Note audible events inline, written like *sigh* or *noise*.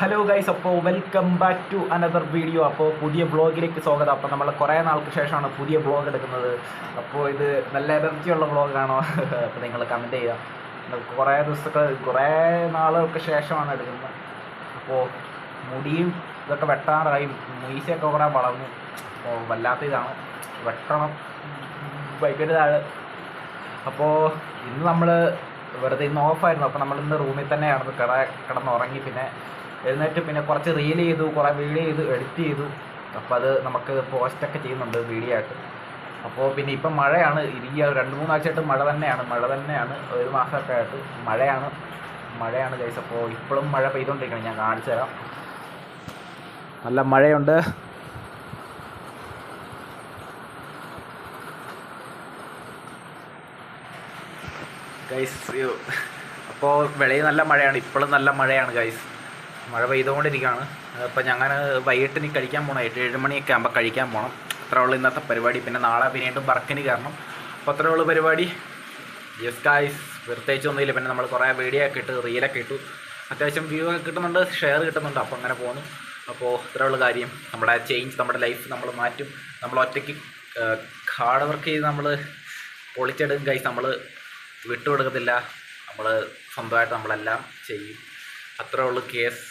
Hello guys അപ്പോൾ welcome back to another video അപ്പോൾ പുതിയ ബ്ലോഗിലേക്ക് സ്വാഗതം. അപ്പോൾ നമ്മൾ കുറേ നാൾക്ക് ശേഷമാണ് പുതിയ ബ്ലോഗ് എടുക്കുന്നത്. അപ്പോൾ ഇത് നല്ല എനർജിയുള്ള ബ്ലോഗാണോ *laughs* അപ്പോൾ നിങ്ങൾ കമന്റ് ചെയ്യുക. കുറേ ദിവസത്തെ കുറേ നാളുകൾക്ക് ശേഷമാണ് എടുക്കുന്നത്. അപ്പോൾ മുടിയും ഇതൊക്കെ വെട്ടാറായി. മീശയൊക്കെ കുറേ വളർന്നു. അപ്പോൾ വല്ലാത്ത ഇതാണ്. വെട്ടണം. ഭയങ്കര ഇതാണ് അപ്പോൾ ഇന്ന് നമ്മൾ വെറുതെ ഇന്ന് ഓഫായിരുന്നു അപ്പോൾ നമ്മൾ ഇന്ന് റൂമിൽ തന്നെയാണ് കിട കിടന്നുറങ്ങി. പിന്നെ എഴുന്നേറ്റ് പിന്നെ കുറച്ച് റീൽ ചെയ്തു കുറേ വീഡിയോ ചെയ്തു എഡിറ്റ് ചെയ്തു. അപ്പോൾ അത് നമുക്ക് പോസ്റ്റൊക്കെ ചെയ്യുന്നുണ്ട് വീഡിയോ ആയിട്ട്. അപ്പോൾ പിന്നെ ഇപ്പം മഴയാണ്. ഈ രണ്ട് മൂന്നാഴ്ചയായിട്ട് മഴ തന്നെയാണ്. മഴ തന്നെയാണ്. ഒരു മാസമൊക്കെ ആയിട്ട് മഴയാണ്. മഴയാണ് ഗൈസ് അപ്പോൾ ഇപ്പോഴും മഴ പെയ്തുകൊണ്ടിരിക്കണം ഞാൻ കാണിച്ചു തരാം. നല്ല മഴയുണ്ട്. ഗൈസ് അപ്പോൾ വെളിയിൽ നല്ല മഴയാണ്. ഇപ്പോഴും നല്ല മഴയാണ് ഗൈസ് മഴ പെയ്തുകൊണ്ടിരിക്കുകയാണ്. അപ്പോൾ ഞങ്ങൾ വൈകിട്ട് ഇനി കഴിക്കാൻ പോകണം എട്ട് ഏഴ് മണിയൊക്കെ ആകുമ്പോൾ കഴിക്കാൻ പോകണം അത്രേ ഉള്ളൂ ഇന്നത്തെ പരിപാടി. പിന്നെ നാളെ വീണ്ടും വർക്കിന് കയറണം. അപ്പോൾ അത്രേ ഉള്ളൂ പരിപാടി. യെസ് ഗായ്സ് പ്രത്യേകിച്ച് ഒന്നുമില്ല. പിന്നെ നമ്മൾ കുറേ വീഡിയോ ഒക്കെ ഇട്ട് റീലൊക്കെ ഇട്ടു. അത്യാവശ്യം വ്യൂ ഒക്കെ കിട്ടുന്നുണ്ട് ഷെയർ കിട്ടുന്നുണ്ട്. അപ്പോൾ അങ്ങനെ പോകുന്നു അപ്പോൾ ഇത്രേ ഉള്ള കാര്യം. നമ്മുടെ ചേഞ്ച് നമ്മുടെ ലൈഫ് നമ്മൾ മാറ്റും. നമ്മൾ ഒറ്റയ്ക്ക് ഹാർഡ് വർക്ക് ചെയ്ത് നമ്മൾ പൊളിച്ചെടുക്കും കൈ നമ്മൾ വിട്ടുകൊടുക്കത്തില്ല. നമ്മൾ സ്വന്തമായിട്ട് നമ്മളെല്ലാം ചെയ്യും. അത്രേ ഉള്ളൂ കേസ്